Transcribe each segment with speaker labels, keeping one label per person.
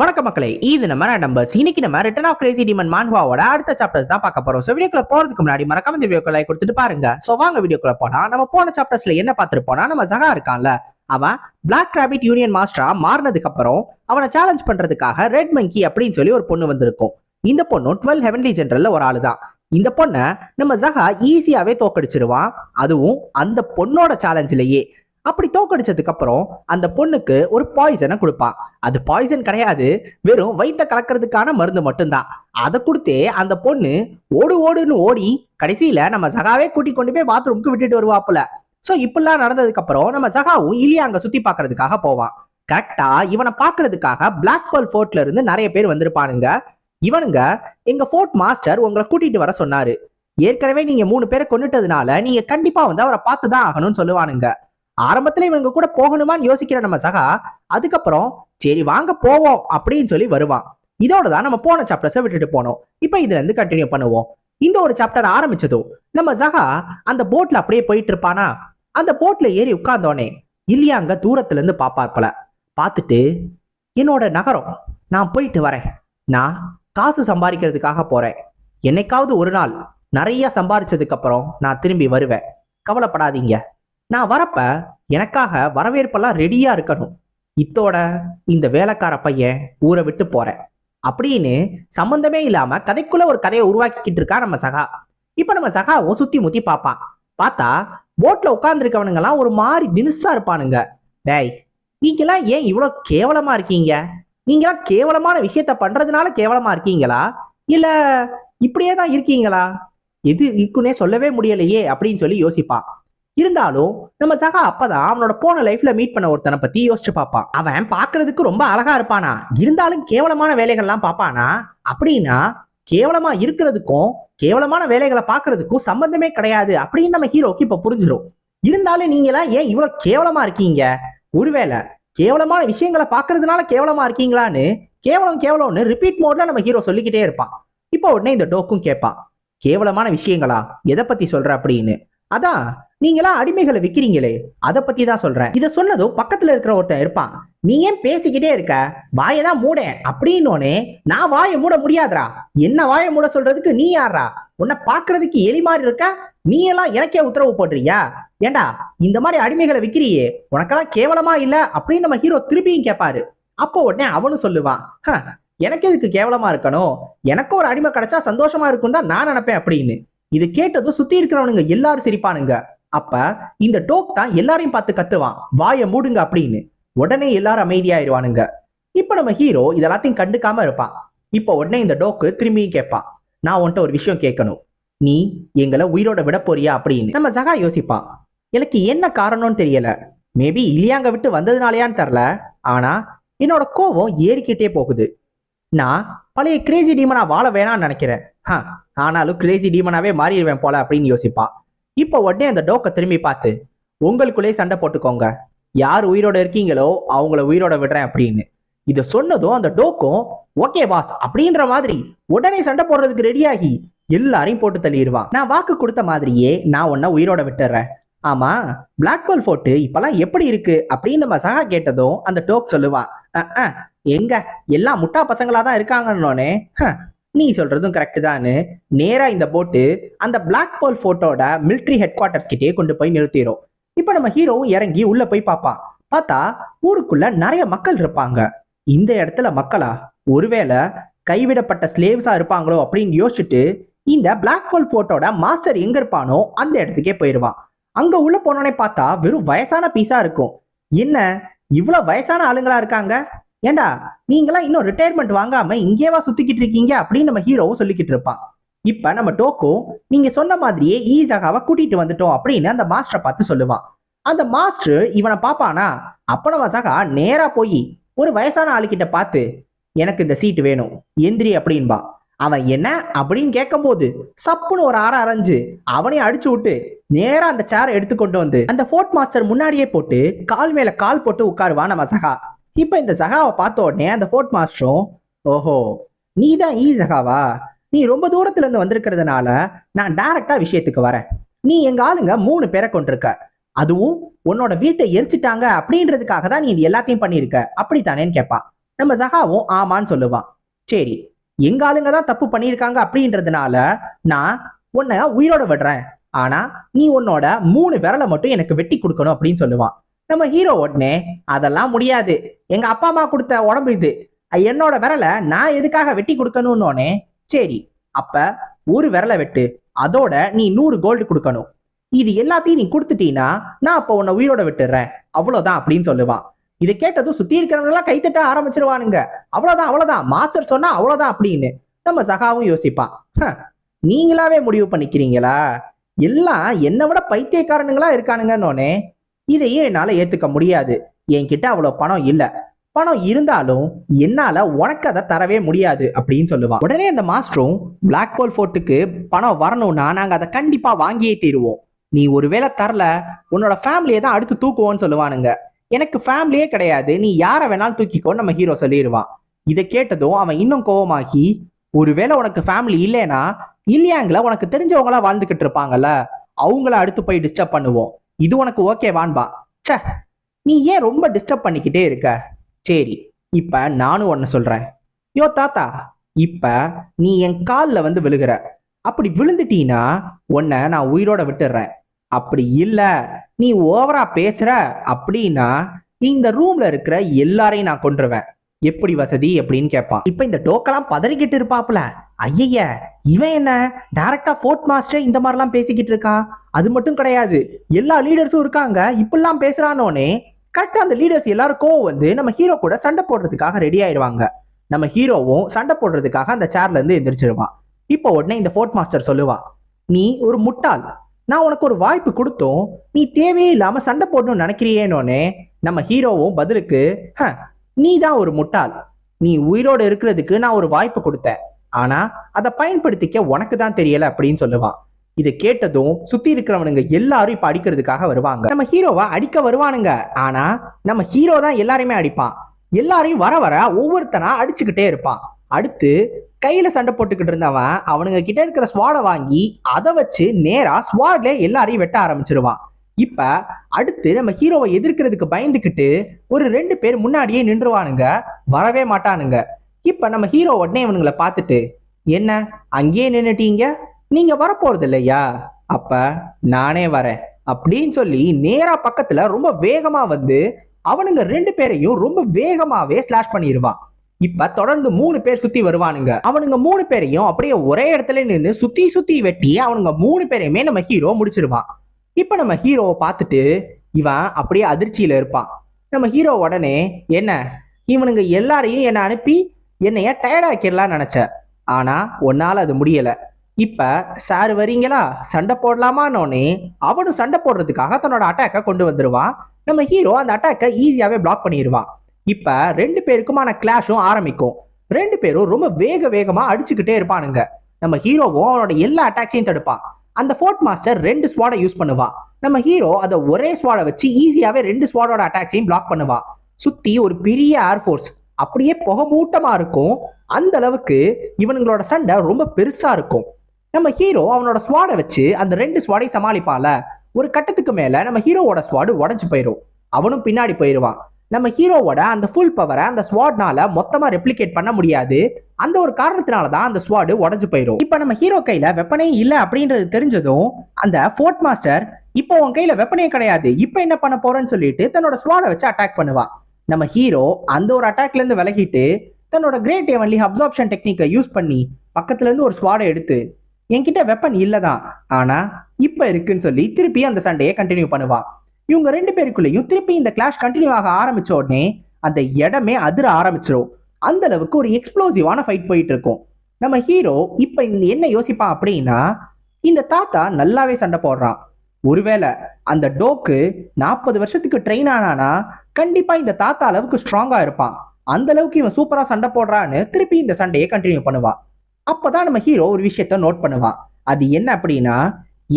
Speaker 1: வணக்கம் மக்களே இது நம்ம நம்பர்ஸ் இன்னைக்கு நம்ம ரிட்டன் ஆஃப் கிரேசி டிமன் மான்வாவோட அடுத்த சாப்டர்ஸ் தான் பார்க்க போறோம். ஸோ வீடியோக்குள்ள போறதுக்கு முன்னாடி மறக்காம இந்த வீடியோக்கு லைக் கொடுத்துட்டு பாருங்க. ஸோ வாங்க வீடியோக்குள்ள போனா நம்ம போன சாப்டர்ஸ்ல என்ன பார்த்துருப்போம்னா நம்ம ஜகா இருக்கான்ல அவன் பிளாக் ராபிட் யூனியன் மாஸ்டரா மாறினதுக்கு அப்புறம் அவனை சேலஞ்ச் பண்றதுக்காக ரெட் மங்கி அப்படின்னு சொல்லி ஒரு பொண்ணு வந்திருக்கும். இந்த பொண்ணு டுவெல் ஹெவன்லி ஜென்ரல்ல ஒரு ஆளு தான் இந்த பொண்ணை நம்ம ஜகா ஈஸியாவே தோக்கடிச்சிருவான். அதுவும் அந்த பொண்ணோட சேலஞ்சிலேயே அப்படி தோக்கடிச்சதுக்கு அப்புறம் அந்த பொண்ணுக்கு ஒரு பாய்சனை கொடுப்பான் அது பாய்சன் கிடையாது. வெறும் வயிற்ற கலக்கிறதுக்கான மருந்து மட்டும்தான். அதை கொடுத்தே அந்த பொண்ணு ஓடு ஓடுன்னு ஓடி கடைசியில நம்ம சகாவே கூட்டி கொண்டு போய் பாத்ரூம்க்கு விட்டுட்டு வருவாப்புல. ஸோ இப்படிலாம் நடந்ததுக்கு அப்புறம் நம்ம சகாவும் இலியா அங்க சுத்தி பாக்குறதுக்காக போவான். கரெக்டா இவனை பார்க்கறதுக்காக பிளாக் பால் ஃபோர்ட்ல இருந்து நிறைய பேர் வந்திருப்பானுங்க. இவனுங்க எங்க ஃபோர்ட் மாஸ்டர் உங்களை கூட்டிட்டு வர சொன்னாரு. ஏற்கனவே நீங்க மூணு பேரை கொண்டுட்டதுனால நீங்க கண்டிப்பா வந்து அவரை பார்த்து தான் ஆகணும்னு சொல்லுவானுங்க. ஆரம்பத்துல இவங்க கூட போகணுமான்னு யோசிக்கிற நம்ம சகா அதுக்கப்புறம் சரி வாங்க போவோம் அப்படின்னு சொல்லி வருவான். இதோட தான் நம்ம போன சாப்டர்ஸை விட்டுட்டு போனோம். இப்போ இதுல இருந்து கண்டினியூ பண்ணுவோம். இந்த ஒரு சாப்டர் ஆரம்பிச்சதும் நம்ம ஜகா அந்த போட்ல அப்படியே போயிட்டு இருப்பானா? அந்த போட்ல ஏறி உட்கார்ந்தோனே இல்லையாங்க தூரத்துல இருந்து பாப்பார்ப்பல பார்த்துட்டு என்னோட நகரம் நான் போயிட்டு வரேன். நான் காசு சம்பாதிக்கிறதுக்காக போறேன். என்னைக்காவது ஒரு நாள் நிறைய சம்பாரிச்சதுக்கு அப்புறம் நான் திரும்பி வருவேன். கவலைப்படாதீங்க. நான் வரப்ப எனக்காக வரவேற்பெல்லாம் ரெடியா இருக்கணும். இத்தோட இந்த வேலைக்கார பையன் ஊரை விட்டு போறேன். அப்படின்னு சம்பந்தமே இல்லாம கதைக்குள்ள ஒரு கதையை உருவாக்கிக்கிட்டு இருக்கா நம்ம சகா. இப்ப நம்ம சகாவும் சுத்தி முத்தி பார்ப்பான் பார்த்தா போட்ல உட்காந்துருக்கவனுங்கெல்லாம் ஒரு மாதிரி தினுசா இருப்பானுங்க. டேய் நீங்கெல்லாம் ஏன் இவ்வளவு கேவலமா இருக்கீங்க? நீங்களாம் கேவலமான விஷயத்த பண்றதுனால கேவலமா இருக்கீங்களா? இல்ல இப்படியே தான் இருக்கீங்களா? எது இருக்குன்னே சொல்லவே முடியலையே அப்படின்னு சொல்லி யோசிப்பான் இருந்தாலும் நம்ம சகா அப்பதான் அவனோட போன லைஃப்ல மீட் பண்ண ஒருத்தனை பத்தி யோசிச்சு பார்ப்பான். அவன் பாக்குறதுக்கு ரொம்ப அழகா இருப்பானா? இருந்தாலும் கேவலமான வேலைகள்லாம் பார்ப்பானா? அப்படின்னா கேவலமா இருக்கிறதுக்கும் கேவலமான வேலைகளை பார்க்கறதுக்கும் சம்பந்தமே கிடையாது அப்படின்னு நம்ம ஹீரோக்கு இப்ப புரிஞ்சிடும் இருந்தாலும் நீங்களாம் ஏன் இவ்வளவு கேவலமா இருக்கீங்க? ஒருவேளை கேவலமான விஷயங்களை பார்க்கறதுனால கேவலமா இருக்கீங்களான்னு கேவலம் கேவலம்னு ரிப்பீட் மோட்ல நம்ம ஹீரோ சொல்லிக்கிட்டே இருப்பான். இப்போ உடனே இந்த டோக்கும் கேட்பான். கேவலமான விஷயங்களா? எதை பத்தி சொல்ற அப்படின்னு. அதான் நீங்களாம் அடிமைகளை விற்கிறீங்களே அதை பத்தி தான் சொல்றேன். இதை சொன்னதும் பக்கத்துல இருக்கிற ஒருத்தன் இருப்பான். நீ ஏன் பேசிக்கிட்டே இருக்க? வாயை தான் மூட அப்படின்னோனே நான் வாயை மூட முடியாதுடா என்ன வாயை மூட சொல்றதுக்கு நீ யாரா உன்னை பாக்குறதுக்கு எலி மாதிரி இருக்க? நீ எல்லாம் எனக்கே உத்தரவு போடுறியா ஏண்டா இந்த மாதிரி அடிமைகளை விக்கிறியே? உனக்கெல்லாம் கேவலமா இல்ல? அப்படின்னு நம்ம ஹீரோ திருப்பியும் கேட்பாரு அப்போ உடனே அவனும் சொல்லுவான் எனக்கு எதுக்கு கேவலமா இருக்கணும்? எனக்கு ஒரு அடிமை கிடைச்சா சந்தோஷமா இருக்கும் தான் நான் நினைப்பேன் அப்படின்னு. இது கேட்டதும் சுத்தி இருக்கிறவனுங்க எல்லாரும் சிரிப்பானுங்க. அப்ப இந்த டோக் தான் எல்லாரையும் பார்த்து கத்துவான். வாயை மூடுங்க அப்படின்னு. உடனே எல்லாரும் அமைதியாயிருவானுங்க. இப்ப நம்ம ஹீரோ இதெல்லாத்தையும் கண்டுக்காம இருப்பான். இப்ப உடனே இந்த டோக்கு திரும்பியும் கேட்பான். நான் உன்ட்ட ஒரு விஷயம் கேட்கணும். நீ எங்களை உயிரோட விட போறியா அப்படின்னு. நம்ம சகா யோசிப்பான். எனக்கு என்ன காரணம்னு தெரியல. மேபி இலியாங்க விட்டு வந்ததுனாலயான்னு தெரில ஆனா என்னோட கோவம் ஏறிக்கிட்டே போகுது. நான் பழைய கிரேசி டீமனா வாழ வேணாம்னு நினைக்கிறேன். ஹ, ஆனாலும் கிரேசி டீமனாவே மாறிடுவேன் போல அப்படின்னு யோசிப்பா இப்போ உடனே அந்த டோக்கை திரும்பி பார்த்து உங்களுக்குள்ளே சண்டை போட்டுக்கோங்க. யார் உயிரோட இருக்கீங்களோ அவங்கள உயிரோட விடுறேன் அப்படின்னு. இதை சொன்னதும் அந்த டோக்கும் ஓகே பாஸ் அப்படின்ற மாதிரி உடனே சண்டை போடுறதுக்கு ரெடியாகி எல்லாரையும் போட்டு தள்ளிடுவான். நான் வாக்கு கொடுத்த மாதிரியே நான் உன்னை உயிரோட விட்டுறேன். ஆமா பிளாக் ஹோல் ஃபோர்ட்டு இப்பெல்லாம் எப்படி இருக்கு? அப்படின்னு நம்ம சகா கேட்டதும் அந்த டோக் சொல்லுவான் எங்க? எல்லாம் முட்டா பசங்களா தான் இருக்காங்கன்னொன்னே நீ சொல்றதும் கரெக்டு தான் நேரா இந்த போட்டு அந்த பிளாக் பால் போட்டோட மிலிட்ரி ஹெட் குவார்ட்டர்ஸ் கிட்டே கொண்டு போய் நிறுத்திடும் இப்போ நம்ம ஹீரோவும் இறங்கி உள்ள போய் பார்ப்பான் பார்த்தா ஊருக்குள்ள நிறைய மக்கள் இருப்பாங்க. இந்த இடத்துல மக்களா ஒருவேளை கைவிடப்பட்ட ஸ்லேவ்ஸா இருப்பாங்களோ அப்படின்னு யோசிச்சுட்டு இந்த பிளாக் ஹோல் போட்டோட மாஸ்டர் எங்க இருப்பானோ அந்த இடத்துக்கே போயிடுவான் அங்க உள்ள போனோடனே பார்த்தா வெறும் வயசான பீஸா இருக்கும். என்ன இவ்வளவு வயசான ஆளுங்களா இருக்காங்க? ஏண்டா நீங்களாம் இன்னும் ரிட்டையர்மெண்ட் வாங்காம இங்கேவா சுத்திக்கிட்டு இருக்கீங்க அப்படின்னு நம்ம ஹீரோவும் சொல்லிக்கிட்டு இருப்பான். இப்ப நம்ம டோக்கோ நீங்க சொன்ன மாதிரியே ஈஸாகாவை கூட்டிட்டு வந்துட்டோம் அப்படின்னு அந்த மாஸ்டரை பார்த்து சொல்லுவான். அந்த மாஸ்டர் இவனை பாப்பானா அப்ப நம்ம சகா நேரா போய் ஒரு வயசான ஆளுகிட்ட பார்த்து எனக்கு இந்த சீட் வேணும் எந்திரி அப்படின்பா. அவன் என்ன? அப்படின்னு கேட்கும்போது சப்புன்னு ஒரு ஆற அரைஞ்சு அவனையும் அடிச்சு விட்டு நேரா அந்த சேரை எடுத்து கொண்டு வந்து அந்த ஃபோர்ட் மாஸ்டர் முன்னாடியே போட்டு கால் மேல கால் போட்டு உட்காருவான் நம்ம சகா. இப்போ இந்த சகாவை பார்த்த உடனே அந்த ஃபோர்ட் மாஸ்டரும் ஓஹோ நீ தான் ஈ சகாவா? நீ ரொம்ப தூரத்துலேருந்து வந்திருக்கிறதுனால நான் டைரக்டா விஷயத்துக்கு வரேன். நீ எங்க ஆளுங்க மூணு பேரை கொண்டிருக்க அதுவும் உன்னோட வீட்டை எரிச்சிட்டாங்க அப்படின்றதுக்காக தான் நீ இது எல்லாத்தையும் பண்ணியிருக்க. அப்படித்தானேன்னு கேட்பா நம்ம சகாவும் ஆமான்னு சொல்லுவான். சரி எங்க ஆளுங்க தான் தப்பு பண்ணியிருக்காங்க அப்படின்றதுனால நான் உன்னை உயிரோட விடுறேன். ஆனா நீ உன்னோட மூணு விரலை மட்டும் எனக்கு வெட்டி கொடுக்கணும் அப்படின்னு சொல்லுவான். நம்ம ஹீரோ உடனே அதெல்லாம் முடியாது. எங்க அப்பா அம்மா கொடுத்த உடம்பு இது. என்னோட விரலை நான் எதுக்காக வெட்டி கொடுக்கணும்னோனே சரி அப்ப ஒரு விரலை வெட்டு அதோட நீ நூறு கோல்டு கொடுக்கணும். இது எல்லாத்தையும் நீ கொடுத்துட்டீன்னா நான் அப்போ உன்னை உயிரோட விட்டுடுறேன் அவ்வளவுதான் அப்படின்னு சொல்லுவான். இதை கேட்டதும் சுத்தி இருக்கிறவங்க கைத்தட்ட ஆரம்பிச்சிருவானுங்க. அவ்வளவுதான் அவ்வளவுதான். மாஸ்டர் சொன்னா அவ்வளவுதான் அப்படின்னு நம்ம சகாவும் யோசிப்பான். "ஹ, நீங்களாவே முடிவு பண்ணிக்கிறீங்களா? எல்லாம் என்னை விட பைத்தியக்காரனுங்களா இருக்கானுங்கன்னோனே இதையே என்னால ஏத்துக்க முடியாது. என்கிட்ட அவ்வளவு பணம் இல்ல. பணம் இருந்தாலும் என்னால உனக்கு அதை தரவே முடியாது அப்படின்னு சொல்லுவான். உடனே அந்த மாஸ்டரும் பிளாக் ஹோல் ஃபோர்ட்டுக்கு பணம் வரணும்னா நாங்க அதை கண்டிப்பா வாங்கியே தீருவோம். நீ ஒருவேளை தரல உன்னோட ஃபேமிலியை தான் அடுத்து தூக்குவோன்னு சொல்லுவானுங்க. எனக்கு ஃபேமிலியே கிடையாது. நீ யாரை வேணாலும் தூக்கிக்கோன்னு நம்ம ஹீரோ சொல்லிடுவான். இதை கேட்டதும் அவன் இன்னும் கோவமாகி ஒருவேளை உனக்கு ஃபேமிலி இல்லைன்னா இல்லையாங்கள? உனக்கு தெரிஞ்சவங்களா வாழ்ந்துகிட்டு இருப்பாங்கல்ல. அவங்கள அடுத்து போய் டிஸ்டர்ப் பண்ணுவோம். இது உனக்கு ஓகேவான்பா ச்சே நீ ஏன் ரொம்ப டிஸ்டர்ப் பண்ணிக்கிட்டே இருக்க? சரி இப்ப நானும் ஒன்னு சொல்றேன். யோ தாத்தா இப்ப நீ என் காலில் வந்து விழுகிற. அப்படி விழுந்துட்டீன்னா உன்னை நான் உயிரோட விட்டுடுறேன் அப்படி இல்ல நீ ஓவரா பேசுற அப்படின்னா இந்த ரூம்ல இருக்கிற எல்லாரையும் நான் கொன்றுவேன். எப்படி வசதி அப்படின்னு கேட்பான். இப்ப இந்த டோக்கெல்லாம் பதறிக்கிட்டு இருப்பாப்புல. ஐய இவன் என்ன? டைரக்டா ஃபோர்ட் மாஸ்டர் இந்த மாதிரிலாம் பேசிக்கிட்டு இருக்கான் அது மட்டும் கிடையாது. எல்லா லீடர்ஸும் இருக்காங்க. இப்படிலாம் பேசுறானோனே கரெக்டா அந்த லீடர்ஸ் எல்லாருக்கும் வந்து நம்ம ஹீரோ கூட சண்டை போடுறதுக்காக ரெடி ஆயிடுவாங்க. நம்ம ஹீரோவும் சண்டை போடுறதுக்காக அந்த சேர்ல இருந்து எந்திரிச்சிருவான். இப்போ உடனே இந்த ஃபோர்ட் மாஸ்டர் சொல்லுவான் நீ ஒரு முட்டாள். நான் உனக்கு ஒரு வாய்ப்பு கொடுத்தோம். நீ தேவையே இல்லாம சண்டை போடணும்னு நினைக்கிறியேனோனே. நம்ம ஹீரோவும் பதிலுக்கு "ஹ, நீ தான் ஒரு முட்டாள். நீ உயிரோடு இருக்கிறதுக்கு நான் ஒரு வாய்ப்பு கொடுத்தேன். ஆனா அதை பயன்படுத்திக்க உனக்கு தான் தெரியல அப்படின்னு சொல்லுவான். இதை கேட்டதும் சுத்தி இருக்கிறவனுங்க எல்லாரும் இப்ப அடிக்கிறதுக்காக வருவாங்க. நம்ம ஹீரோவை அடிக்க வருவானுங்க. ஆனா நம்ம ஹீரோ தான் எல்லாரையுமே அடிப்பான். எல்லாரையும் வர வர ஒவ்வொருத்தனா அடிச்சுக்கிட்டே இருப்பான். அடுத்து கையில சண்டை போட்டுக்கிட்டு இருந்தவன் அவனுங்க கிட்ட இருக்கிற ஸ்வாடை வாங்கி அதை வச்சு நேரா ஸ்வாட்ல எல்லாரையும் வெட்ட ஆரம்பிச்சிருவான். இப்ப அடுத்து நம்ம ஹீரோவை எதிர்க்கிறதுக்கு பயந்துக்கிட்டு ஒரு ரெண்டு பேர் முன்னாடியே நின்றுவானுங்க. வரவே மாட்டானுங்க. இப்ப நம்ம ஹீரோ உடனே இவனுங்களை பார்த்துட்டு என்ன? அங்கேயே நின்னுட்டீங்க? நீங்க வரப்போறது இல்லையா அப்ப நானே வரேன். அப்படின்னு சொல்லி நேரா பக்கத்துல ரொம்ப வேகமா வந்து அவனுங்க ரெண்டு பேரையும் ரொம்ப வேகமாவே ஸ்லாஷ் பண்ணிடுவான் இப்ப தொடர்ந்து மூணு பேர் சுத்தி வருவானுங்க. அவனுங்க மூணு பேரையும் அப்படியே ஒரே இடத்துல நின்று சுத்தி சுத்தி வெட்டி அவனுங்க மூணு பேரையுமே நம்ம ஹீரோ முடிச்சிருவான். இப்போ நம்ம ஹீரோவை பார்த்துட்டு இவன் அப்படியே அதிர்ச்சியில் இருப்பான். நம்ம ஹீரோ உடனே என்ன? இவனுங்க எல்லாரையும் என்னை அனுப்பி என்னைய டயர்டாக்கிடலாம் நினச்ச. ஆனால் உன்னால் அது முடியலை. இப்போ சார் வரீங்களா சண்டை போடலாமான்னொன்னே அவனும் சண்டை போடுறதுக்காக தன்னோட அட்டாக்கை கொண்டு வந்துடுவான் நம்ம ஹீரோ அந்த அட்டாக்கை ஈஸியாகவே பிளாக் பண்ணிடுவான் இப்போ ரெண்டு பேருக்குமான கிளாஷும் ஆரம்பிக்கும். ரெண்டு பேரும் ரொம்ப வேக வேகமாக அடிச்சுக்கிட்டே இருப்பானுங்க. நம்ம ஹீரோவும் அவனோட எல்லா அட்டாக்ஸையும் தடுப்பான். அந்த ஃபோர்ட் மாஸ்டர் ரெண்டு ஸ்வாடை யூஸ் பண்ணுவா. நம்ம ஹீரோ அதை ஒரே ஸ்வாடை வச்சு ஈஸியாகவே ரெண்டு ஸ்வாடோட அட்டாக்ஸையும் பிளாக் பண்ணுவா. சுத்தி ஒரு பெரிய ஏர்ஃபோர்ஸ் அப்படியே புகை மூட்டமா இருக்கும். அந்த அளவுக்கு இவனுங்களோட சண்டை ரொம்ப பெருசா இருக்கும். நம்ம ஹீரோ அவனோட ஸ்வாடை வச்சு அந்த ரெண்டு ஸ்வாடையும் சமாளிப்பால ஒரு கட்டத்துக்கு மேல நம்ம ஹீரோவோட ஸ்வாடு உடஞ்சு போயிடும் அவனும் பின்னாடி போயிடுவான் நம்ம ஹீரோவோட அந்த ஃபுல் பவரை அந்த ஸ்வாட்னால மொத்தமா ரெப்ளிகேட் பண்ண முடியாது. அந்த ஒரு காரணத்தினால தான் அந்த ஸ்வாடு உடஞ்சு போயிடும் இப்போ நம்ம ஹீரோ கையில வெப்பனே இல்லை அப்படின்றது தெரிஞ்சதும் அந்த ஃபோர்ட் மாஸ்டர் இப்போ உன் கையில வெப்பனே கிடையாது. இப்போ என்ன பண்ண போறேன்னு சொல்லிட்டு தன்னோட ஸ்வாடை வச்சு அட்டாக் பண்ணுவான் நம்ம ஹீரோ அந்த ஒரு அட்டாக்ல இருந்து விலகிட்டு தன்னோட கிரேட் எவன்லி அப்சார்ப்ஷன் டெக்னிக்கை யூஸ் பண்ணி பக்கத்துல இருந்து ஒரு ஸ்வாடை எடுத்து என்கிட்ட வெப்பன் இல்லதான். ஆனா இப்போ இருக்குன்னு சொல்லி திருப்பி அந்த சண்டையை கண்டினியூ பண்ணுவான் இவங்க ரெண்டு பேருக்குள்ளேயும் திருப்பி இந்த கிளாஷ் கண்டினியூ ஆக ஆரம்பிச்ச உடனே அந்த இடமே அதிர ஆரம்பிச்சிடும் அந்த அளவுக்கு ஒரு எக்ஸ்ப்ளோசிவான ஃபைட் போயிட்டு இருக்கும். நம்ம ஹீரோ இப்ப இந்த என்ன யோசிப்பான் அப்படின்னா இந்த தாத்தா நல்லாவே சண்டை போடுறான். ஒருவேளை அந்த டோக்கு நாற்பது வருஷத்துக்கு ட்ரெயின் ஆனானா கண்டிப்பா இந்த தாத்தா அளவுக்கு ஸ்ட்ராங்கா இருப்பான். அந்த அளவுக்கு இவன் சூப்பரா சண்டை போடுறான்னு திருப்பி இந்த சண்டையை கண்டினியூ பண்ணுவான். அப்பதான் நம்ம ஹீரோ ஒரு விஷயத்த நோட் பண்ணுவான். அது என்ன அப்படின்னா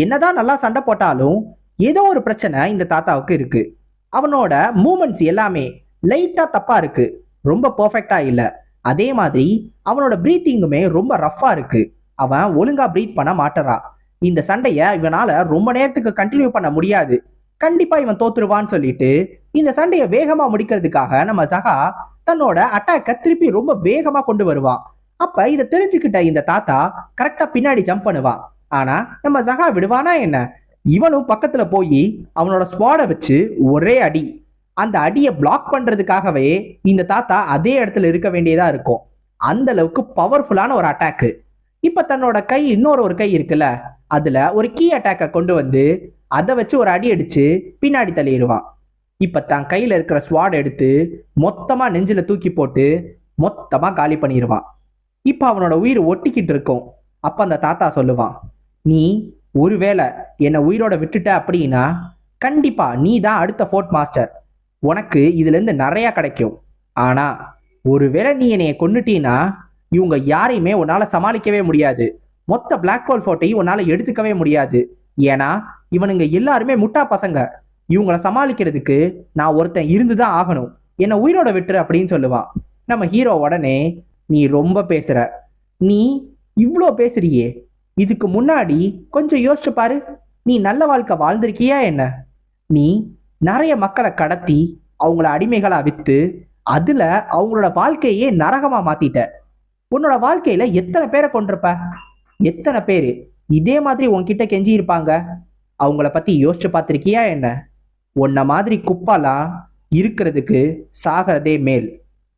Speaker 1: என்னதான் நல்லா சண்டை போட்டாலும் ஏதோ ஒரு பிரச்சனை இந்த தாத்தாவுக்கு இருக்கு. அவனோட மூமெண்ட்ஸ் எல்லாமே லைட்டா தப்பா இருக்கு. ரொம்ப பெர்ஃபெக்டா இல்ல. அதே மாதிரி அவனோட பிரீத்திங்குமே ரொம்ப ரஃப்பாக இருக்கு. அவன் ஒழுங்கா பிரீத் பண்ண மாட்டறான் இந்த சண்டைய இவனால ரொம்ப நேரத்துக்கு கண்டினியூ பண்ண முடியாது. கண்டிப்பா இவன் தோத்துருவான்னு சொல்லிட்டு இந்த சண்டையை வேகமா முடிக்கிறதுக்காக நம்ம சகா தன்னோட அட்டாக்க திருப்பி ரொம்ப வேகமா கொண்டு வருவான் அப்ப இதை தெரிஞ்சுக்கிட்ட இந்த தாத்தா கரெக்டா பின்னாடி ஜம்ப் பண்ணுவான் ஆனா நம்ம சகா விடுவானா என்ன? இவனும் பக்கத்துல போய் அவனோட ஸ்வாடை வச்சு ஒரே அடி. அந்த அடியை பிளாக் பண்றதுக்காகவே இந்த தாத்தா அதே இடத்துல இருக்க வேண்டியதா இருக்கும். அந்த அளவுக்கு பவர்ஃபுல்லான ஒரு அட்டாக்கு இப்ப தன்னோட கை இன்னொரு ஒரு கை இருக்குல்ல அதுல ஒரு கீ அட்டாக்கை கொண்டு வந்து அதை வச்சு ஒரு அடி அடிச்சு பின்னாடி தள்ளிடுவான். இப்ப தான் கையில இருக்கிற ஸ்வாட் எடுத்து மொத்தமா நெஞ்சில தூக்கி போட்டு மொத்தமா காலி பண்ணிடுவான். இப்ப அவனோட உயிர் ஒட்டிக்கிட்டு இருக்கும். அப்ப அந்த தாத்தா சொல்லுவான் நீ ஒருவேளை என்னை உயிரோட விட்டுட்ட அப்படின்னா கண்டிப்பா நீ தான் அடுத்த ஃபோர்ட் மாஸ்டர் உனக்கு இதுலேருந்து நிறையா கிடைக்கும். ஆனால் ஒருவேளை நீ என்னைய கொண்டுட்டீன்னா இவங்க யாரையுமே உன்னால் சமாளிக்கவே முடியாது. மொத்த பிளாக் ஹோல் ஃபோட்டையும் உன்னால் எடுத்துக்கவே முடியாது. ஏன்னா இவனுங்க எல்லாருமே முட்டா பசங்க. இவங்கள சமாளிக்கிறதுக்கு நான் ஒருத்தன் இருந்து தான் ஆகணும். என்னை உயிரோட விட்டுரு அப்படின்னு சொல்லுவான். நம்ம ஹீரோ உடனே நீ ரொம்ப பேசுற. நீ இவ்வளோ பேசுறியே. இதுக்கு முன்னாடி கொஞ்சம் யோசிச்சு பாரு. நீ நல்ல வாழ்க்கை வாழ்ந்திருக்கியா என்ன? நீ நிறைய மக்களை கடத்தி அவங்கள அடிமைகளாக விற்று அதில் அவங்களோட வாழ்க்கையே நரகமாக மாத்திட்ட. உன்னோட வாழ்க்கையில் எத்தனை பேரை கொண்டிருப்ப? எத்தனை பேர்? இதே மாதிரி உன்கிட்ட கெஞ்சி இருப்பாங்க. அவங்கள பற்றி யோசிச்சு பார்த்துருக்கியா என்ன? உன்னை மாதிரி குப்பாலாம் இருக்கிறதுக்கு சாகிறதே மேல்.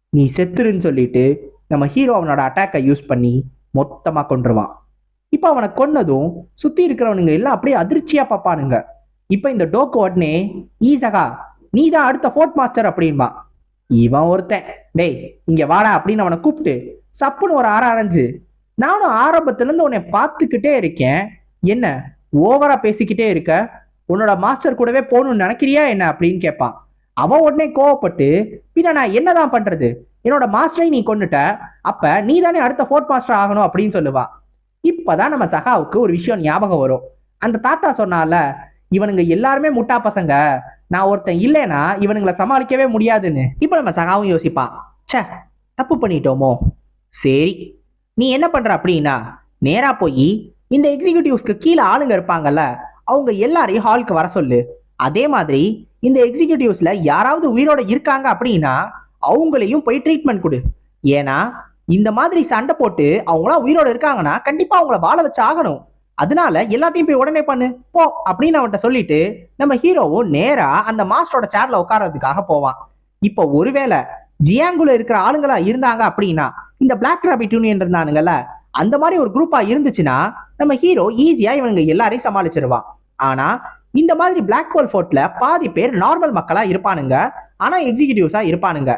Speaker 1: நீ செத்துருன்னு சொல்லிட்டு நம்ம ஹீரோ அவனோட அட்டாக்கை யூஸ் பண்ணி மொத்தமாக கொண்டுருவான் இப்போ அவனை கொன்னதும் சுற்றி இருக்கிறவனுங்க எல்லாம் அப்படியே அதிர்ச்சியாக பார்ப்பானுங்க இப்போ இந்த டோக்கு உடனே ஈசகா நீ தான் அடுத்த ஃபோர்ட் மாஸ்டர் அப்படின்பா. இவன் ஒருத்தன் டேய் இங்கே வாடா அப்படின்னு அவனை கூப்பிட்டு சப்புன்னு ஒரு ஆற அரைஞ்சு நானும் ஆரம்பத்துலேருந்து உன்னை பார்த்துக்கிட்டே இருக்கேன். என்ன ஓவரா பேசிக்கிட்டே இருக்க? உன்னோட மாஸ்டர் கூடவே போகணும்னு நினைக்கிறியா என்ன? அப்படின்னு கேட்பான் அவன் உடனே கோவப்பட்டு பின்ன நான் என்னதான் பண்றது? என்னோட மாஸ்டரை நீ கொண்டுட்ட அப்ப நீ தானே அடுத்த ஃபோர்ட் மாஸ்டர் ஆகணும் அப்படின்னு சொல்லுவா இப்போதான் நம்ம சகாவுக்கு ஒரு விஷயம் ஞாபகம் வரும். அந்த தாத்தா சொன்னால இவனுங்க எல்லாருமே முட்டா பசங்க. நான் ஒருத்தன் இல்லைன்னா இவனுங்களை சமாளிக்கவே முடியாதுன்னு. இப்போ நம்ம சகாவும் யோசிப்பான் ச்சே தப்பு பண்ணிட்டோமோ? சரி நீ என்ன பண்ற அப்படின்னா நேரா போய் இந்த எக்ஸிக்யூட்டிவ்ஸ்க்கு கீழே ஆளுங்க இருப்பாங்கல்ல அவங்க எல்லாரையும் ஹாலுக்கு வர சொல்லு. அதே மாதிரி இந்த எக்ஸிக்யூட்டிவ்ஸ்ல யாராவது உயிரோட இருக்காங்க அப்படின்னா அவங்களையும் போய் ட்ரீட்மெண்ட் கொடு. ஏன்னா இந்த மாதிரி சண்டை போட்டு அவங்களாம் உயிரோட இருக்காங்கன்னா கண்டிப்பா அவங்கள வாழ வச்சு ஆகணும். அதனால எல்லாத்தையும் போய் உடனே பண்ணு. போ அப்படின்னு அவன்கிட்ட சொல்லிட்டு நம்ம ஹீரோவும் நேரா அந்த மாஸ்டரோட சேர்ல உட்காரதுக்காக போவான். இப்போ ஒருவேளை ஜியாங்குல இருக்கிற ஆளுங்களா இருந்தாங்க அப்படின்னா இந்த பிளாக் ராபிட் யூனியன் இருந்தானுங்கல்ல அந்த மாதிரி ஒரு குரூப்பா இருந்துச்சுன்னா நம்ம ஹீரோ ஈஸியா இவனுங்க எல்லாரையும் சமாளிச்சிருவான். ஆனா இந்த மாதிரி பிளாக் ஹோல் ஃபோர்ட்ல பாதி பேர் நார்மல் மக்களா இருப்பானுங்க. ஆனா எக்ஸிகியூட்டிவ்ஸா இருப்பானுங்க.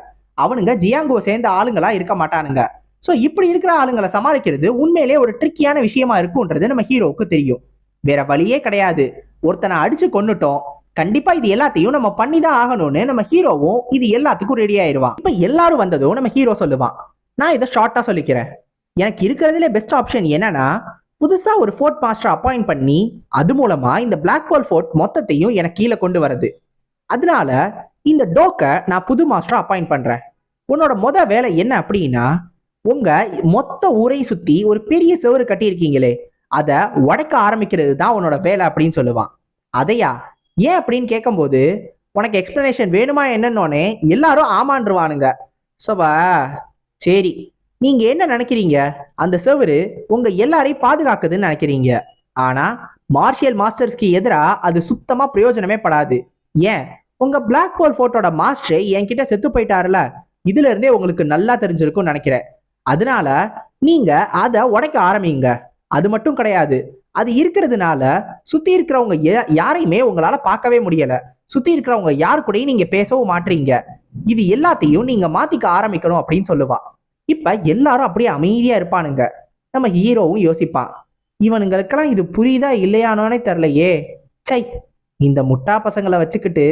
Speaker 1: அவனுங்க ஜியாங்கோ சேர்ந்த ஆளுங்களா இருக்க மாட்டானுங்க. ஸோ இப்படி இருக்கிற ஆளுங்களை சமாளிக்கிறது உண்மையிலே ஒரு ட்ரிக்கியான விஷயமா இருக்கும்ன்றது நம்ம ஹீரோவுக்கு தெரியும். வேற வழியே கிடையாது. ஒருத்தனை அடிச்சு கொன்னுட்டோம். கண்டிப்பா இது எல்லாத்தையும் நம்ம பண்ணி தான் ஆகணும்னு நம்ம ஹீரோவும் இது எல்லாத்துக்கும் ரெடி ஆயிடுவான் இப்போ எல்லாரும் வந்ததும் நம்ம ஹீரோ சொல்லுவான். நான் இதை ஷார்ட்டா சொல்லிக்கிறேன். எனக்கு இருக்கிறதுல பெஸ்ட் ஆப்ஷன் என்னன்னா புதுசா ஒரு ஃபோர்ட் மாஸ்டர் அப்பாயிண்ட் பண்ணி அது மூலமா இந்த பிளாக் ஹோல் ஃபோர்ட் மொத்தத்தையும் எனக்கு கீழே கொண்டு வருது. அதனால இந்த டோக்கை நான் புது மாஸ்டர் அப்பாயிண்ட் பண்றேன். உன்னோட மொதல் வேலை என்ன அப்படின்னா உங்க மொத்த ஊரை சுத்தி ஒரு பெரிய செவரு கட்டியிருக்கீங்களே அதை உடைக்க ஆரம்பிக்கிறது தான் உன்னோட வேலை அப்படின்னு சொல்லுவான். அதையா? ஏன் அப்படின்னு கேட்கும்போது உனக்கு எக்ஸ்பிளனேஷன் வேணுமா என்னன்னோனே எல்லாரும் ஆமான்றுவானுங்க. சோபா சரி நீங்க என்ன நினைக்கிறீங்க? அந்த செவரு உங்க எல்லாரையும் பாதுகாக்குதுன்னு நினைக்கிறீங்க. ஆனா மார்ஷியல் மாஸ்டர்ஸ்க்கு எதிராக அது சுத்தமா பிரயோஜனமே படாது. ஏன்? உங்க பிளாக் ஹோல் போட்டோட மாஸ்டரே என்கிட்ட செத்து போயிட்டாருல? இதுல இருந்தே உங்களுக்கு நல்லா தெரிஞ்சிருக்கும்னு நினைக்கிறேன். அதனால நீங்க அதை உடைக்க ஆரம்பிங்க. அது மட்டும் கிடையாது. அது இருக்கிறதுனால சுத்தி இருக்கிறவங்க யாரையுமே உங்களால பார்க்கவே முடியல. சுத்தி இருக்கிறவங்க யாரு கூடயும் நீங்க பேசவும் மாட்டீங்க இது எல்லாத்தையும் நீங்க மாத்திக்க ஆரம்பிக்கணும் அப்படின்னு சொல்லுவா. இப்ப எல்லாரும் அப்படியே அமைதியா இருப்பானுங்க. நம்ம ஹீரோவும் யோசிப்பான். இவனுங்களுக்கெல்லாம் இது புரியுதா இல்லையானோனே தெரிலையே சை இந்த முட்டா பசங்களை வச்சுக்கிட்டு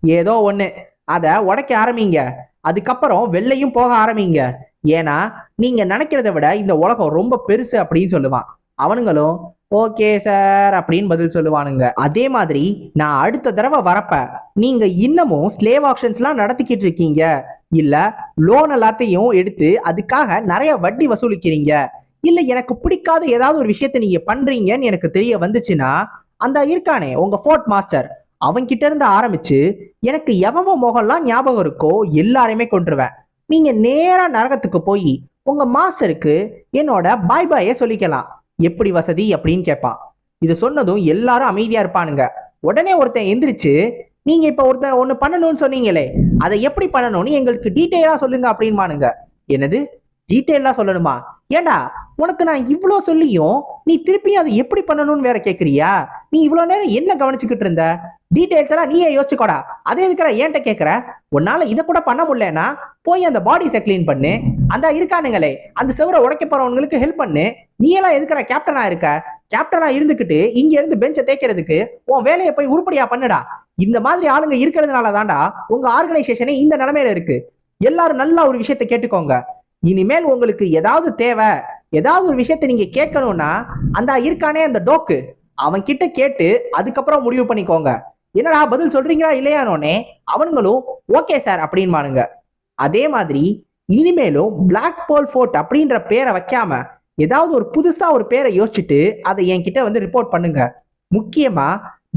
Speaker 1: ஏதோ ஒண்ணு. அதை உடைக்க ஆரம்பிங்க. அதுக்கப்புறம் வெள்ளையும் போக ஆரம்பிங்க. ஏன்னா நீங்க நினைக்கிறத விட இந்த உலகம் ரொம்ப பெருசு அப்படின்னு சொல்லுவான். அவனுங்களும் ஓகே சார் அப்படின்னு பதில் சொல்லுவானுங்க. அதே மாதிரி நான் அடுத்த தடவை வரப்ப நீங்க இன்னமும் ஸ்லேவ் ஆப்ஷன்ஸ்லாம் நடத்திக்கிட்டு இருக்கீங்க. இல்ல லோன் எல்லாத்தையும் எடுத்து அதுக்காக நிறைய வட்டி வசூலிக்கிறீங்க. இல்ல எனக்கு பிடிக்காத ஏதாவது ஒரு விஷயத்த நீங்க பண்றீங்கன்னு எனக்கு தெரிய வந்துச்சுன்னா அந்த இருக்கானே உங்க ஃபோர்ட் மாஸ்டர் அவன்கிட்ட இருந்து ஆரம்பிச்சு எனக்கு எவமோ முகம்லாம் ஞாபகம் இருக்கோ எல்லாரையுமே கொண்டுருவேன் நீங்கள் நேராக நரகத்துக்கு போய் உங்கள் மாஸ்டருக்கு என்னோட பாய் பாயை சொல்லிக்கலாம். எப்படி வசதி அப்படின்னு கேட்பான் இது சொன்னதும் எல்லாரும் அமைதியாக இருப்பானுங்க. உடனே ஒருத்தன் எந்திரிச்சு நீங்கள் இப்போ ஒருத்தன் ஒன்று பண்ணணும்னு சொன்னீங்களே அதை எப்படி பண்ணணும்னு எங்களுக்கு டீட்டெயிலாக சொல்லுங்க அப்படின்மானுங்க என்னது? டீட்டெயிலாக சொல்லணுமா? ஏண்டா உனக்கு நான் இவ்வளோ சொல்லியும் நீ திருப்பியும் அதை எப்படி பண்ணணும்னு வேற கேட்குறியா நீ இவ்வளோ நேரம் என்ன கவனிச்சுக்கிட்டு இருந்த? டீட்டெயில்ஸ் எல்லாம் நீயே யோசிச்சுக்கோடா. அதே இருக்கிற ஏன்ட்ட கேட்குற உன்னால இதை கூட பண்ண முடியலன்னா போய் அந்த பாடிஸை க்ளீன் பண்ணு. அந்த இருக்கானுங்களே அந்த செவரை உடைக்க போறவங்களுக்கு ஹெல்ப் பண்ணு. நீ எல்லாம் எதுக்குற கேப்டனா இருக்க? கேப்டனா இருந்துக்கிட்டு இங்க இருந்து பெஞ்சை தேய்க்கிறதுக்கு உன் வேலையை போய் உருப்படியா பண்ணுடா. இந்த மாதிரி ஆளுங்க இருக்கிறதுனால தாண்டா உங்க ஆர்கனைசேஷனே இந்த நிலைமையில இருக்கு. எல்லாரும் நல்லா ஒரு விஷயத்தை கேட்டுக்கோங்க. இனிமேல் உங்களுக்கு ஏதாவது தேவை ஏதாவது ஒரு விஷயத்தை நீங்க கேட்கணும்னா அந்த இருக்கானே அந்த டோக்கு அவன் கிட்ட கேட்டு அதுக்கப்புறம் முடிவு பண்ணிக்கோங்க. என்னடா பதில் சொல்றீங்களா இல்லையானோனே அவனுங்களும் ஓகே சார் அப்படின்பானுங்க. அதே மாதிரி இனிமேலும் பிளாக் போல் ஃபோர்ட் அப்படின்ற பேரை வைக்காம ஏதாவது ஒரு புதுசா ஒரு பேரை யோசிச்சுட்டு அதை என்கிட்ட வந்து ரிப்போர்ட் பண்ணுங்க. முக்கியமா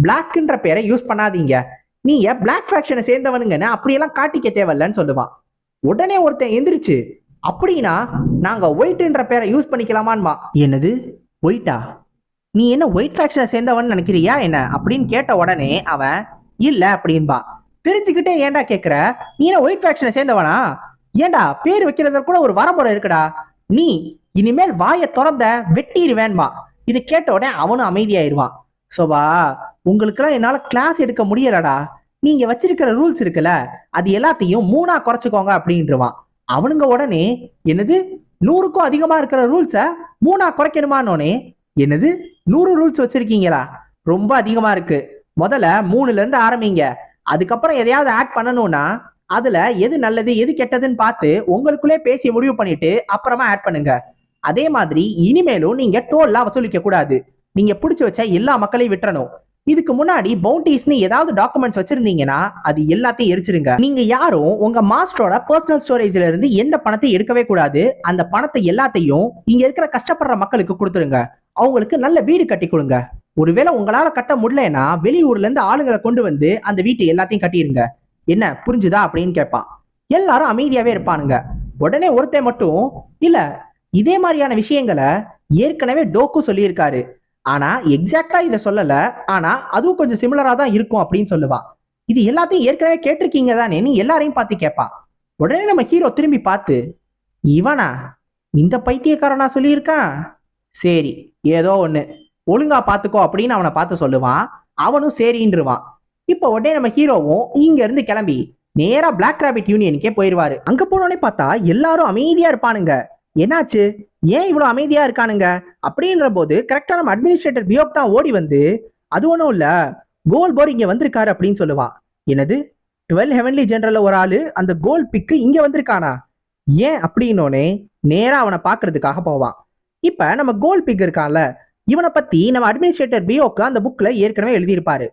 Speaker 1: பிளாக்ன்ற பேரை யூஸ் பண்ணாதீங்க. நீங்க பிளாக் ஃபேக்ஷனை சேர்ந்தவனுங்கன்னு அப்படியெல்லாம் காட்டிக்க தேவையில்லன்னு சொல்லுவான். உடனே ஒருத்தன் எந்திரிச்சு அப்படின்னா நாங்கள் ஒயிட்ன்ற பேரை யூஸ் பண்ணிக்கலாமான்மா. என்னது? ஒயிட்டா நீ என்ன ஒயிட் ஃபேக்ஷனை சேர்ந்தவன் நினைக்கிறியா என்ன? அப்படின்னு கேட்ட உடனே அவன் இல்லை அப்படின்பா. தெரிஞ்சுக்கிட்டே ஏன்டா கேட்குற நீ என்ன ஒயிட் ஃபேக்ஷனை சேர்ந்தவனா? ஏன்டா பேர் வைக்கிறதுல கூட ஒரு வரமுறை இருக்குடா. நீ இனிமேல் வாயை திறந்த வெட்டிடுவேன்மா. இது கேட்ட உடனே அவனும் அமைதியாயிருவான். சோபா உங்களுக்கெல்லாம் என்னால் கிளாஸ் எடுக்க முடியலடா. நீங்கள் வச்சிருக்கிற ரூல்ஸ் இருக்குல்ல அது எல்லாத்தையும் மூணாக குறைச்சிக்கோங்க அப்படின்றவான். அவனுங்க உடனே என்னது நூறுக்கும் அதிகமா இருக்கிற ரூல்ஸை மூணா குறைக்கணுமானோனே என்னது நூறு ரூல்ஸ் வச்சிருக்கீங்களா? ரொம்ப அதிகமா இருக்கு. முதல்ல மூணுல இருந்து ஆரம்பிங்க. அதுக்கப்புறம் எதையாவது ஆட் பண்ணணும்னா அதுல எது நல்லது எது கெட்டதுன்னு பார்த்து உங்களுக்குள்ளே பேசி முடிவு பண்ணிட்டு அப்புறமா ஆட் பண்ணுங்க. அதே மாதிரி இனிமேலும் நீங்க டோல்லாம் வசூலிக்க கூடாது. நீங்க பிடிச்சி வச்ச எல்லா மக்களையும் விட்டுறணும். இதுக்கு முன்னாடி பவுண்டீஸ்னு ஏதாவது டாக்குமெண்ட்ஸ் வச்சிருந்தீங்கன்னா அது எல்லாத்தையும் எரிச்சிருங்க. நீங்க யாரும் உங்க மாஸ்டரோட பர்சனல் ஸ்டோரேஜ்ல இருந்து எந்த பணத்தை எடுக்கவே கூடாது. அந்த பணத்தை எல்லாத்தையும் இங்க இருக்கிற கஷ்டப்படுற மக்களுக்கு கொடுத்துருங்க. அவங்களுக்கு நல்ல வீடு கட்டி கொடுங்க. ஒருவேளை உங்களால கட்ட முடியலன்னா வெளியூர்ல இருந்து ஆளுங்களை கொண்டு வந்து அந்த வீட்டு எல்லாத்தையும் கட்டிடுங்க என்ன புரிஞ்சுதா அப்படின்னு கேட்பான். எல்லாரும் அமைதியாவே இருப்பானுங்க. உடனே ஒருத்தன் மட்டும் இல்ல இதே மாதிரியான விஷயங்களை ஏற்கனவே டோக்கு சொல்லியிருக்காரு. ஆனா எக்ஸாக்டா இதை சொல்லல. ஆனா அதுவும் கொஞ்சம் சிமிலரா தான் இருக்கும் அப்படின்னு சொல்லுவான் இது எல்லாத்தையும் ஏற்கனவே கேட்டிருக்கீங்க தானே? நீ எல்லாரையும் பார்த்து கேட்பான் உடனே நம்ம ஹீரோ திரும்பி பார்த்து இவனா? இந்த பைத்தியக்காரனா சொல்லியிருக்கான் சரி ஏதோ ஒண்ணு. ஒழுங்கா பாத்துக்கோ அப்படின்னு அவனை பார்த்து சொல்லுவான். அவனும் சரின்றுவான். இப்போ உடனே நம்ம ஹீரோவும் இங்க இருந்து கிளம்பி நேரா பிளாக் ராபிட் யூனியனுக்கே போயிருவாரு. அங்க போனோடனே பார்த்தா எல்லாரும் அமைதியா இருப்பானுங்க. என்னாச்சு? ஏன் இவ்வளவு அமைதியா இருக்கானுங்க? அப்படின்ற போது கரெக்டாக நம்ம அட்மினிஸ்ட்ரேட்டர் பியோக் தான் ஓடி வந்து அது ஒன்றும் இல்லை கோல் போர் இங்கே வந்திருக்காரு அப்படின்னு சொல்லுவான் என்னது? டுவெல் ஹெவன்லி ஜென்ரலில் ஒரு ஆள் அந்த கோல் பிக்கு இங்கே வந்திருக்கானா? ஏன் அப்படின்னோடனே நேராக அவனை பார்க்கறதுக்காக போவான். இப்போ நம்ம கோல் பிக் இருக்கான்ல இவனை பற்றி நம்ம அட்மினிஸ்ட்ரேட்டர் பியோக்கு அந்த புக்கில் ஏற்கனவே எழுதியிருப்பாரு.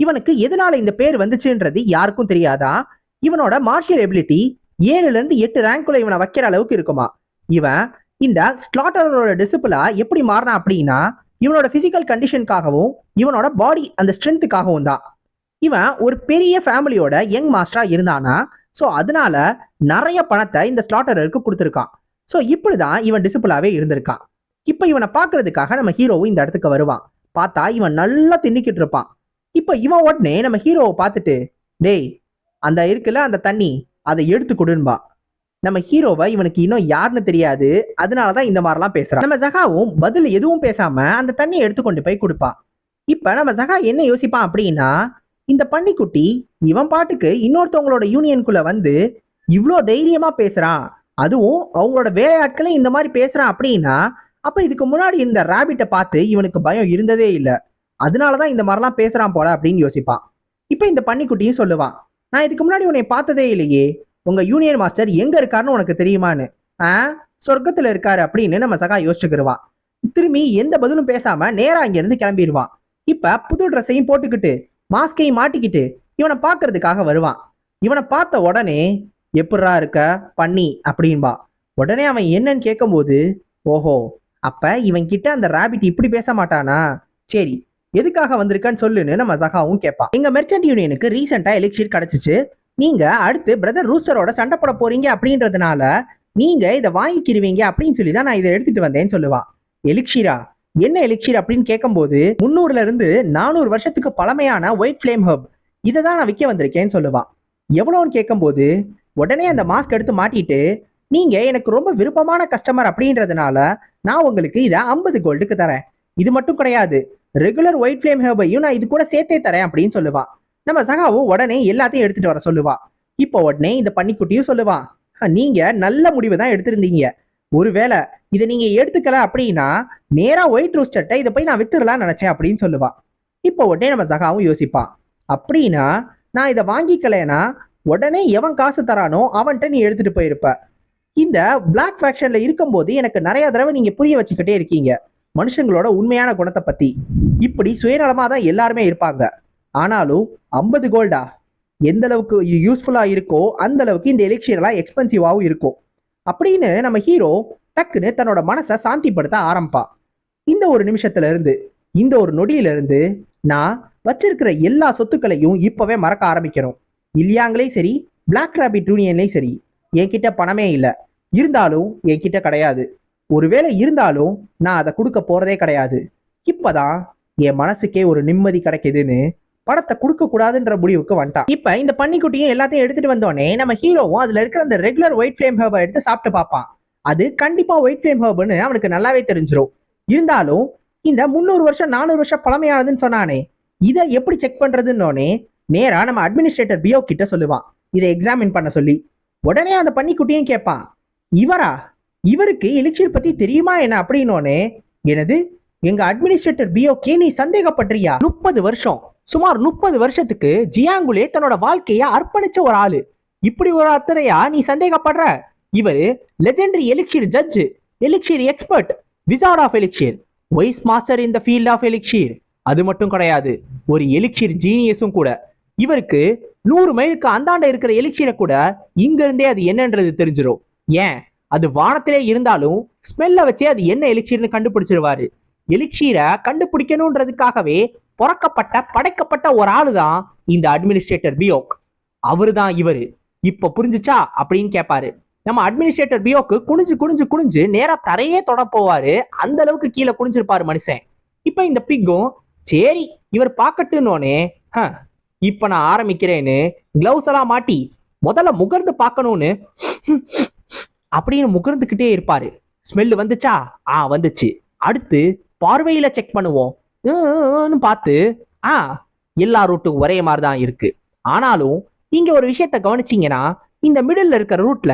Speaker 1: இவனுக்கு எதனால இந்த பேர் வந்துச்சுன்றது யாருக்கும் தெரியாதா? இவனோட மார்ஷியல் எபிலிட்டி ஏழுலேருந்து எட்டு ரேங்க்குள்ள இவனை வைக்கிற அளவுக்கு இருக்குமா? இவன் இந்த ஸ்லாட்டரோட டிசிப்ளா எப்படி மாறினா அப்படின்னா இவனோட பிசிக்கல் கண்டிஷனுக்காகவும் இவனோட பாடி அந்த ஸ்ட்ரென்த்துக்காகவும் தான். இவன் ஒரு பெரிய ஃபேமிலியோட யங் மாஸ்டரா இருந்தானா ஸோ அதனால நிறைய பணத்தை இந்த ஸ்லாட்டரருக்கு கொடுத்துருக்கான். ஸோ இப்படிதான் இவன் டிசிப்பிளாவே இருந்திருக்கான். இப்போ இவனை பார்க்கறதுக்காக நம்ம ஹீரோவும் இந்த இடத்துக்கு வருவான். பார்த்தா இவன் நல்லா தின்னிக்கிட்டு இருப்பான். இப்போ இவன் உடனே நம்ம ஹீரோவை பார்த்துட்டு டேய் அந்த இருக்குல்ல அந்த தண்ணி அதை எடுத்து கொடுன்பா. நம்ம ஹீரோவை இவனுக்கு இன்னும் யாருன்னு தெரியாது. அதனால தான் இந்த மாதிரிலாம் பேசுறான். நம்ம ஜகாவும் பதில் எதுவும் பேசாம அந்த தண்ணியை எடுத்து கொண்டு போய் கொடுப்பான். இப்ப நம்ம ஜகா என்ன யோசிப்பான் அப்படின்னா இந்த பன்னிக்குட்டி இவன் பாட்டுக்கு இன்னொருத்தவங்களோட யூனியனுக்குள்ள வந்து இவ்வளோ தைரியமா பேசுறான். அதுவும் அவங்களோட வேலையாட்களே இந்த மாதிரி பேசுறான் அப்படின்னா அப்ப இதுக்கு முன்னாடி இந்த ராபிட்டை பார்த்து இவனுக்கு பயம் இருந்ததே இல்லை. அதனாலதான் இந்த மாதிரிலாம் பேசுறான் போல அப்படின்னு யோசிப்பான். இப்ப இந்த பன்னிக்குட்டியும் சொல்லுவான் நான் இதுக்கு முன்னாடி உன்னை பார்த்ததே இல்லையே. உங்க யூனியன் மாஸ்டர் எங்க இருக்காருன்னு உனக்கு தெரியுமான்னு? ஆ? சொர்க்கத்துல இருக்காரு அப்படின்னு நம்ம சகா யோசிச்சுக்கிருவான் திரும்பி எந்த பதிலும் பேசாம நேரா அங்க இருந்து கிளம்பிடுவான் இப்ப புது ட்ரெஸ்ஸையும் போட்டுக்கிட்டு மாஸ்கையும் மாட்டிக்கிட்டு இவனை பாக்குறதுக்காக வருவான் இவனை பார்த்த உடனே எப்படா இருக்க? பண்ணி அப்படின்பா. உடனே அவன் என்னன்னு கேட்கும்போது ஓஹோ அப்ப இவன் கிட்ட அந்த ராபிட் இப்படி பேச மாட்டானா? சரி எதுக்காக வந்திருக்கான்னு சொல்லுன்னு நம்ம சகாவும் கேட்பான் எங்க மெர்ச்சன்ட் யூனியனுக்கு ரீசெண்டா எலெக்ஷன் கிடைச்சிச்சு. நீங்க அடுத்து பிரதர் ரூஸ்டரோட சண்டை போட போறீங்க அப்படின்றதுனால நீங்க இதை வாங்கிக்கிருவீங்க அப்படின்னு சொல்லி தான் நான் இதை எடுத்துட்டு வந்தேன்னு சொல்லுவா. எலிக்ஷீரா என்ன எலிக்ஷீர் அப்படின்னு கேட்கும்போது முந்நூறுல இருந்து நானூறு வருஷத்துக்கு பழமையான ஒயிட் ஃப்ளேம் ஹப் இதை தான் நான் விற்க வந்திருக்கேன்னு சொல்லுவான் எவ்வளோன்னு கேட்கும்போது உடனே அந்த மாஸ்க் எடுத்து மாட்டிட்டு நீங்க எனக்கு ரொம்ப விருப்பமான கஸ்டமர் அப்படின்றதுனால நான் உங்களுக்கு இதை ஐம்பது கோல்டுக்கு தரேன். இது மட்டும் கிடையாது ரெகுலர் ஒயிட் ஃப்ளேம் ஹேர்பையும் நான் இது கூட சேர்த்தே தரேன் அப்படின்னு சொல்லுவான் நம்ம சகாவும் உடனே எல்லாத்தையும் எடுத்துட்டு வர சொல்லுவா. இப்போ உடனே இந்த பன்னிக்குட்டியும் சொல்லுவான் நீங்க நல்ல முடிவு தான் எடுத்திருந்தீங்க. ஒருவேளை இதை நீங்க எடுத்துக்கல அப்படின்னா நேரா ஒயிட் ரோஸ்டர்ட்ட இதை போய் நான் வித்துடலாம் நினைச்சேன் அப்படின்னு சொல்லுவா. இப்போ உடனே நம்ம சகாவும் யோசிப்பான் அப்படின்னா நான் இதை வாங்கிக்கலைன்னா உடனே எவன் காசு தரானோ அவன்கிட்ட நீ எடுத்துட்டு போயிருப்ப. இந்த பிளாக் ஃபேக்ஷன்ல இருக்கும்போது எனக்கு நிறைய தடவை நீங்க புரிய வச்சுக்கிட்டே இருக்கீங்க மனுஷங்களோட உண்மையான குணத்தை பத்தி. இப்படி சுயநலமா தான் எல்லாருமே இருப்பாங்க. ஆனாலும் ஐம்பது கோல்டா எந்த அளவுக்கு யூஸ்ஃபுல்லாக இருக்கோ அந்த அளவுக்கு இந்த எலிக்ஷியர்லாம் எக்ஸ்பென்சிவாகவும் இருக்கும். அப்படின்னு நம்ம ஹீரோ டக்குன்னு தன்னோட மனசை சாந்திப்படுத்த ஆரம்பிப்பா. இந்த ஒரு நிமிஷத்துல இருந்து இந்த ஒரு நொடியிலிருந்து நான் வச்சிருக்கிற எல்லா சொத்துக்களையும் இப்போவே மறக்க ஆரம்பிக்கிறோம். இல்லையாங்களே சரி பிளாக் ராபிட் யூனியன்லேயும் சரி என்கிட்ட பணமே இல்லை. இருந்தாலும் என்கிட்ட கிடையாது. ஒருவேளை இருந்தாலும் நான் அதை கொடுக்க போகிறதே கிடையாது. இப்போதான் என் மனசுக்கே ஒரு நிம்மதி கிடைக்குதுன்னு படத்தை கொடுக்க கூடாதுன்ற முடிவுக்கு வந்துட்டான். இப்ப இந்த பன்னிக்குட்டியும் எல்லாத்தையும் எடுத்துட்டு வந்தோடனே நம்ம ஹீரோவும் அதுல இருக்கிற அந்த ரெகுலர் ஒயிட் ஃபிளேம் ஹர்பை எடுத்து சாப்பிட்டு பார்ப்பான். அது கண்டிப்பா ஒயிட் ஃபிளேம் ஹர்ப்னு அவனுக்கு நல்லாவே தெரிஞ்சிடும் இருந்தாலும் இந்த முந்நூறு வருஷம் நானூறு வருஷம் பழமையானதுன்னு சொன்னானே இதை எப்படி செக் பண்றதுன்னொடனே நேரா நம்ம அட்மினிஸ்ட்ரேட்டர் பியோ கிட்ட சொல்லுவான். இதை எக்ஸாமின் பண்ண சொல்லி. உடனே அந்த பன்னிக்குட்டியும் கேட்பான். இவரா? இவருக்கு எழுச்சியர் பத்தி தெரியுமா என்ன அப்படின்னோடனே எனது எங்க அட்மினிஸ்ட்ரேட்டர் பியோக்கே நீ சந்தேகப்படுறியா முப்பது வருஷம். சுமார் முப்பது வருஷத்துக்கு ஜியாங்குலே தன்னோட வாழ்க்கைய அர்ப்பணிச்ச ஒரு ஆளு. இப்படி ஒரு அத்தனையா நீ சந்தேகப்படுற? இவரு legendary elixir judge elixir expert wizard of elixir wise master in the field of elixir அது மட்டும் கிடையாது ஒரு எலிக்ஷியர் ஜீனியஸும் கூட. இவருக்கு நூறு மைலுக்கு அந்தாண்ட இருக்கிற எலிக்ஷியரை கூட இங்கிருந்தே அது என்னன்றது தெரிஞ்சிடும் ஏன்? அது வானத்திலே இருந்தாலும் ஸ்மெல்ல வச்சே அது என்ன எலிக்ஷீர்னு கண்டுபிடிச்சிருவாரு. எலிக்ஷீரை கண்டுபிடிக்கணுன்றதுக்காகவே பிறக்கப்பட்ட படைக்கப்பட்ட ஒரு ஆளு தான் இந்த அட்மினிஸ்ட்ரேட்டர் பியோக். அவரு தான் இவரு. இப்ப புரிஞ்சுச்சா? அப்படின்னு கேட்பாரு நம்ம அட்மினிஸ்ட்ரேட்டர் பியோக்கு குனிஞ்சு குனிஞ்சு குனிஞ்சு நேரா தரையே தொட போவாரு. அந்த அளவுக்கு கீழே குனிஞ்சிருப்பாரு மனுஷன். இப்ப இந்த பிக்கும் சரி இவர் பார்க்கட்டுன்னோனே "ஹ, இப்ப நான் ஆரம்பிக்கிறேன்னு கிளவுஸ் எல்லாம் மாட்டி முதல்ல முகர்ந்து பார்க்கணும்னு அப்படின்னு முகர்ந்துக்கிட்டே இருப்பாரு. ஸ்மெல்லு வந்துச்சா? ஆ வந்துச்சு. அடுத்து பார்வையில செக் பண்ணுவோம். பார்த்து ஆ எல்லா ரூட்டும் ஒரே மாதிரி தான் இருக்கு. ஆனாலும் இங்க ஒரு விஷயத்த கவனிச்சீங்கன்னா இந்த மிடில் இருக்கிற ரூட்ல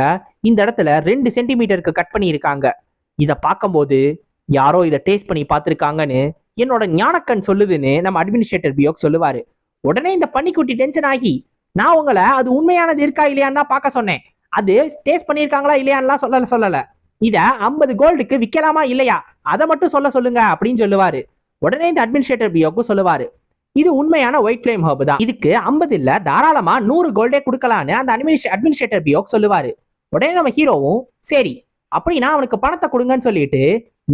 Speaker 1: இந்த இடத்துல ரெண்டு சென்டிமீட்டருக்கு கட் பண்ணியிருக்காங்க. இதை பார்க்கும்போது யாரோ இதை டேஸ்ட் பண்ணி பார்த்துருக்காங்கன்னு என்னோட ஞானக்கண் சொல்லுதுன்னு நம்ம அட்மினிஸ்ட்ரேட்டர் பியோக் சொல்லுவாரு. உடனே இந்த பன்னிக்குட்டி டென்ஷன் ஆகி நான் உங்களை அது உண்மையானது இருக்கா இல்லையான்னு தான் பார்க்க சொன்னேன். அது டேஸ்ட் பண்ணியிருக்காங்களா இல்லையான்லாம் சொல்லல சொல்லலை. இதை ஐம்பது கோல்டுக்கு விற்கலாமா இல்லையா? அதை மட்டும் சொல்ல சொல்லுங்க அப்படின்னு சொல்லுவாரு. உடனே இந்த அட்மினிஸ்ட்ரேட்டர் பியோக்கு சொல்லுவாரு இது உண்மையான ஒயிட் ஃபிளேம் ஹர்ப் தான். இதுக்கு ஐம்பது இல்ல தாராளமா நூறு கோல்டே கொடுக்கலான்னு அந்த அட்மினிஸ்ட் அட்மினிஸ்ட்ரேட்டர் பியோக் சொல்லுவாரு. உடனே நம்ம ஹீரோவும் சரி அப்படின்னா அவனுக்கு பணத்தை கொடுங்கன்னு சொல்லிட்டு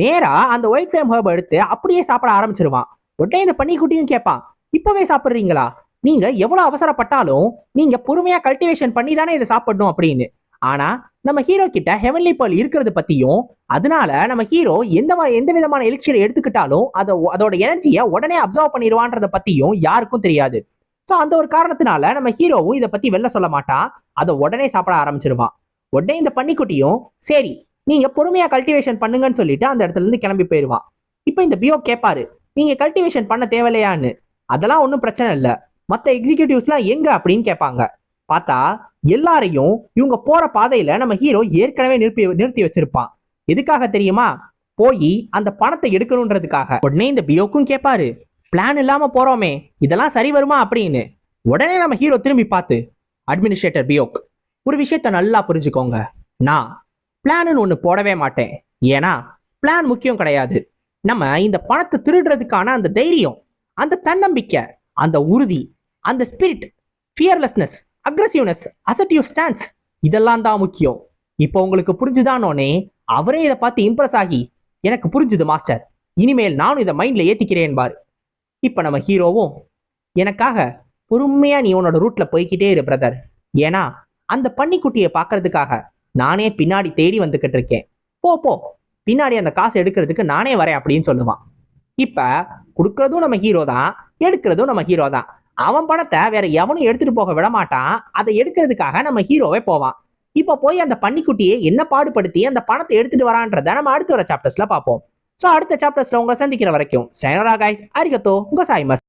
Speaker 1: நேரா அந்த ஒயிட் ஃபிளேம் ஹர்ப் எடுத்து அப்படியே சாப்பிட ஆரம்பிச்சிருவான். உடனே இந்த பன்னிக்குட்டியும் கேட்பான் இப்பவே சாப்பிடுறீங்களா? நீங்க எவ்வளவு அவசரப்பட்டாலும் நீங்க பொறுமையா கல்டிவேஷன் பண்ணி தானே இதை சாப்பிடணும் அப்படின்னு. ஆனா நம்ம ஹீரோ கிட்ட ஹெவன்லி பேர்ல் இருக்கிறது பத்தியும் அதனால நம்ம ஹீரோ எந்த எந்த விதமான எழுச்சியில எடுத்துக்கிட்டாலும் அதை அதோட எனர்ஜியை உடனே அப்சர்வ் பண்ணிடுவான்றத பத்தியும் யாருக்கும் தெரியாது. ஸோ அந்த ஒரு காரணத்தினால நம்ம ஹீரோவும் இதை பத்தி வெளில சொல்ல மாட்டான் அதை உடனே சாப்பிட ஆரம்பிச்சிருவான் உடனே இந்த பன்னிக்குட்டியும் சரி நீங்க பொறுமையா கல்டிவேஷன் பண்ணுங்கன்னு சொல்லிட்டு அந்த இடத்துல இருந்து கிளம்பி போயிடுவான் இப்போ இந்த பியோ கேட்பாரு நீங்க கல்டிவேஷன் பண்ண தேவையில்லையான்னு? அதெல்லாம் ஒன்றும் பிரச்சனை இல்லை. மற்ற எக்ஸிக்யூட்டிவ்ஸ்லாம் எங்க அப்படின்னு கேட்பாங்க பார்த்தா எல்லாரையும் இவங்க போற பாதையில நம்ம ஹீரோ ஏற்கனவே நிறுத்தி நிறுத்தி வச்சிருப்பான். எதுக்காக தெரியுமா? போய் அந்த பணத்தை எடுக்கணுன்றதுக்காக. உடனே இந்த பியோக்கும் கேட்பாரு பிளான் இல்லாம போறோமே இதெல்லாம் சரி வருமா? அப்படின்னு. உடனே நம்ம ஹீரோ திரும்பி பார்த்து அட்மினிஸ்ட்ரேட்டர் பியோக் ஒரு விஷயத்த நல்லா புரிஞ்சுக்கோங்க. நான் பிளான்னு ஒன்று போடவே மாட்டேன். ஏன்னா பிளான் முக்கியம் கிடையாது. நம்ம இந்த பணத்தை திருடுறதுக்கான அந்த தைரியம் அந்த தன்னம்பிக்கை அந்த உறுதி அந்த spirit fearlessness aggressiveness assertive stance இதெல்லாம் தான் முக்கியம். இப்போ உங்களுக்கு புரிஞ்சுதானோனே அவரே இதை பார்த்து இம்ப்ரெஸ் ஆகி எனக்கு புரிஞ்சுது மாஸ்டர் இனிமேல் நானும் இதை மைண்டில் ஏற்றிக்கிறேன் பார். இப்போ நம்ம ஹீரோவும் எனக்காக பொறுமையாக நீ உன்னோட ரூட்டில் போய்க்கிட்டே இரு பிரதர் ஏன்னா அந்த பன்னிக்குட்டியை பார்க்கறதுக்காக நானே பின்னாடி தேடி வந்துக்கிட்டு இருக்கேன். போ போ. பின்னாடி அந்த காசு எடுக்கிறதுக்கு நானே வரேன் அப்படின்னு சொல்லுவான். இப்போ கொடுக்கறதும் நம்ம ஹீரோ தான் எடுக்கிறதும் நம்ம ஹீரோ தான். அவன் பணத்தை வேற எவனும் எடுத்துட்டு போக விட மாட்டான் அதை எடுக்கிறதுக்காக நம்ம ஹீரோவே போவான். இப்ப போய் அந்த பன்னிக்குட்டியை என்ன பாடுபடுத்தி அந்த பணத்தை எடுத்துட்டு வரான்றத நம்ம அடுத்து வர சாப்டர்ஸ்ல பார்ப்போம். ஸோ அடுத்த சாப்டர்ஸ்ல உங்களை சந்திக்கிற வரைக்கும் சைனரா காய்ஸ் அரிகத்தோ உங்க சாய்மஸ்